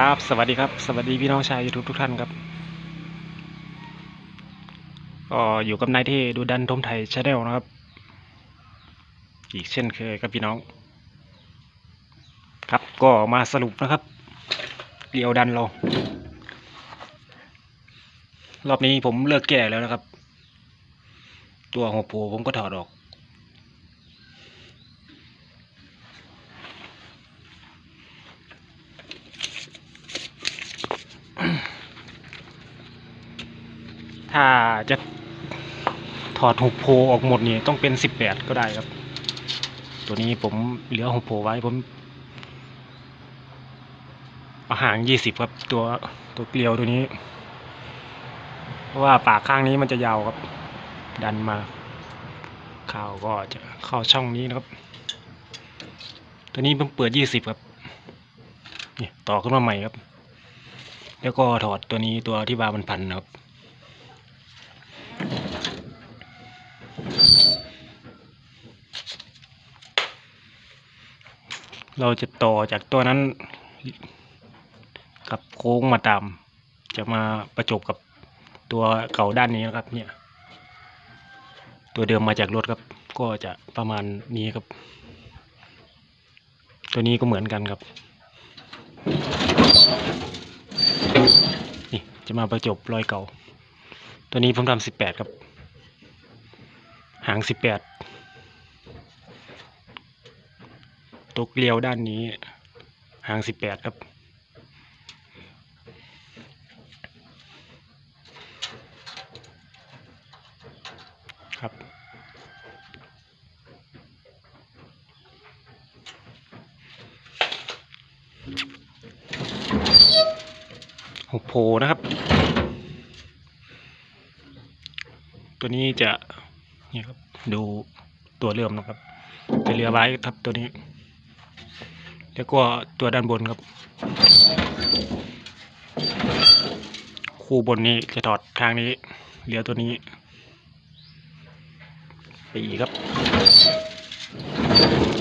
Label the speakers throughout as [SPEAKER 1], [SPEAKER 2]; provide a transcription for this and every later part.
[SPEAKER 1] ครับสวัสดีครับ สวัสดีพี่น้องชาวยูทูบทุกท่านครับ ก็อยู่กับนายที่ดูดันทมไทยชาแนลนะครับ อีกเช่นเคยครับพี่น้อง ครับก็มาสรุปนะครับเดียวดันเรารอบนี้ผมเลิกแก่แล้วนะครับ ตัวหัวโผผมก็ถอดออก ถ้าจะถอดหุบโพออกหมดนี่ต้องเป็นสิบแปดก็ได้ครับ ตัวนี้ผมเหลือหุบโพไว้ผมเอาหางยี่สิบครับตัวตัวเกลียวตัวนี้ เพราะว่าปากข้างนี้มันจะยาวครับ ดันมาข้าวก็จะเข้าช่องนี้นะครับ ตัวนี้ผมเปิดยี่สิบครับนี่ต่อขึ้นมาใหม่ครับ แล้วก็ถอดตัวนี้ตัวที่บามันพันครับ เราจะต่อจากตัวนั้น กับโค้งมาตาม จะมาประจบกับตัวเก่าด้านนี้นะครับ เนี่ย ตัวเดิมมาจากรถครับ ก็จะประมาณนี้ครับ ตัวนี้ก็เหมือนกันครับนี่จะมาประจบรอยเก่า ตัวนี้ผมทำสิบแปดครับ หางสิบแปดตัวเกลียวด้านนี้ หางสิบแปดครับครับ หกโพนะครับ ตัวนี้จะ นี่ครับ ดูตัวเลื่อมนะครับ จะเรือไว้ครับตัวนี้ แล้วก็ตัวด้านบนครับ คู่บนนี้จะถอดทางนี้เหลือตัวนี้ ไปอีกครับ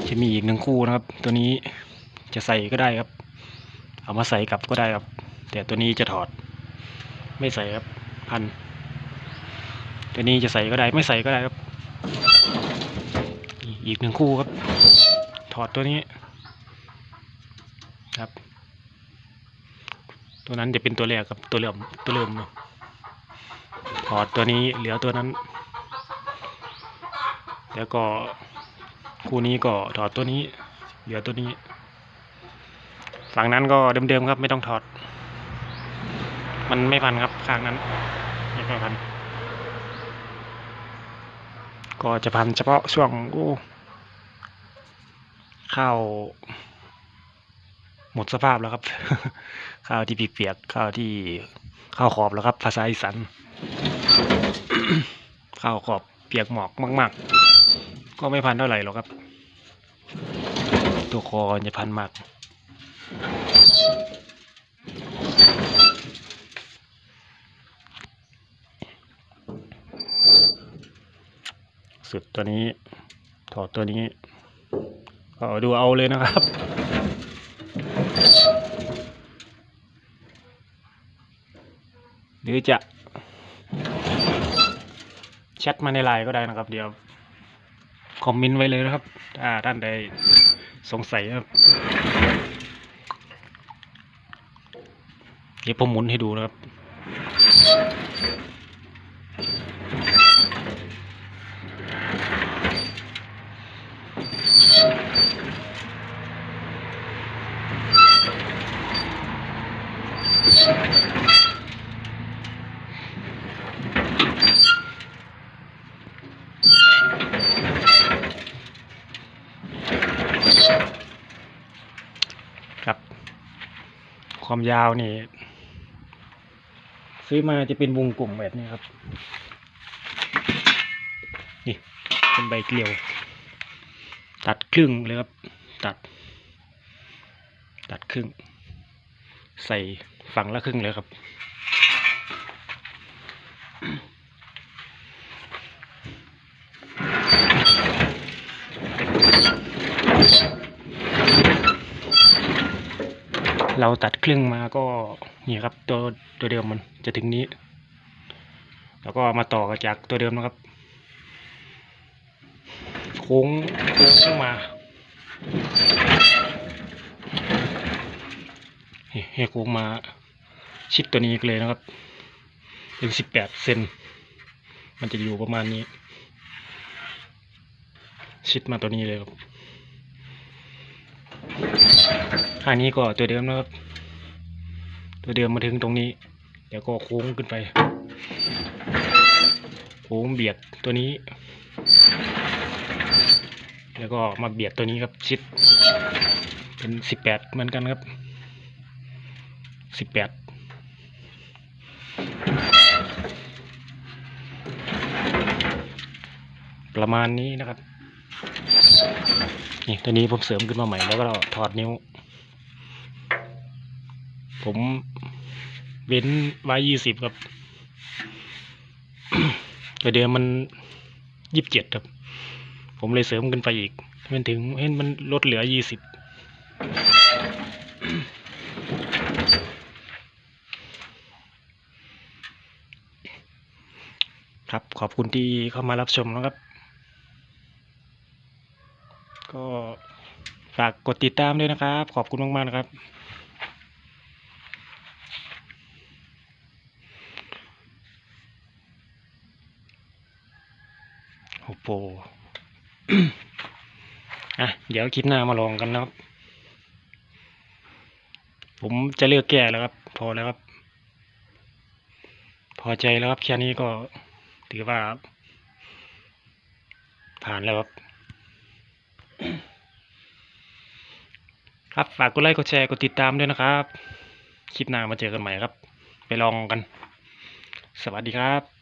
[SPEAKER 1] จะมีอีกหนึ่งคู่นะครับ ตัวนี้จะใส่ก็ได้ครับ เอามาใส่กลับก็ได้ครับ แต่ตัวนี้จะถอด ไม่ใส่ครับพันตัวนี้จะใส่ก็ได้ไม่ใส่ก็ได้ครับ อีกหนึ่งคู่ครับ ถอดตัวนี้ครับ ตัวนั้นจะเป็นตัวแรกครับตัวเริ่มตัวเริ่มเนาะถอดตัวนี้เหลือตัวนั้น แล้วก็คู่นี้ก็ถอดตัวนี้ เหลือตัวนี้ ฝั่งนั้นก็เดิมๆครับ ไม่ต้องถอด มันไม่พันครับข้างนั้นไม่พัน ก็จะพันเฉพาะช่วงโอ้ข้าวหมดสภาพแล้วครับ ข้าวที่เปียกๆข้าวที่ข้าวขอบแล้วครับ ภาษาอีสานข้าวขอบเปียกหมอกมาก ๆ ก็ไม่พันเท่าไหร่หรอกครับ ตัวคอจะพันมาก สุดตัวนี้ถอดตัวนี้ก็ดูเอาเลยนะครับ หรือจะแชทมาในไลน์ก็ได้นะครับ เดี๋ยวคอมเมนต์ไว้เลยนะครับถ้าท่านใดสงสัยครับ เดี๋ยวผมหมุนให้ดูนะครับ ครับ ความยาวนี่ ซื้อมาจะเป็นวงกลมแบบนี้ครับ นี่เป็นใบเกลียว ตัดครึ่งเลยครับ ตัด ตัดครึ่ง ใส่ฝั่งละครึ่งเลยครับ เราตัดครึ่งมาก็นี่ครับ ตัวตัวเดิมมันจะถึงนี้ แล้วก็มาต่อจากตัวเดิมนะครับ โค้งโค้ง มานี่ให้โค้งมาชิดตัวนี้เลยนะครับเป็นสิบแปดเซนมันจะอยู่ประมาณนี้ ชิดมาตัวนี้เลยครับข้านี้ก็ตัวเดิมนะครับ ตัวเดิมมาถึงตรงนี้ เดี๋ยวก็โค้งขึ้นไป โค้งเบียดตัวนี้ แล้วก็มาเบียดตัวนี้ครับชิด เป็นสิบแปดเหมือนกันครับ สิบแปดประมาณนี้นะครับ นี่ตัวนี้ผมเสริมขึ้นมาใหม่แล้วก็เราถอดนิ้ว ผมเว้นไว้ยี่สิบครับแต่เดิมมันยี่สิบเจ็ดครับ ผมเลยเสริมขึ้นไปอีกมันถึงเห็นมันลดเหลือยี่สิบ ขอบคุณที่เข้ามารับชมนะครับ ก็ฝากกดติดตามด้วยนะครับ ขอบคุณมากๆนะครับ โอ้โหอะ เดี๋ยวคลิปหน้ามาลองกันนะครับ ผมจะเลือกแก้แล้วครับ พอแล้วครับ พอใจแล้วครับแค่นี้ก็ ถือว่า ผ่านแล้วครับ ครับฝากกดไลค์กดแชร์กดติดตามด้วยนะครับ คลิปหน้ามาเจอกันใหม่ครับ ไปลองกัน สวัสดีครับ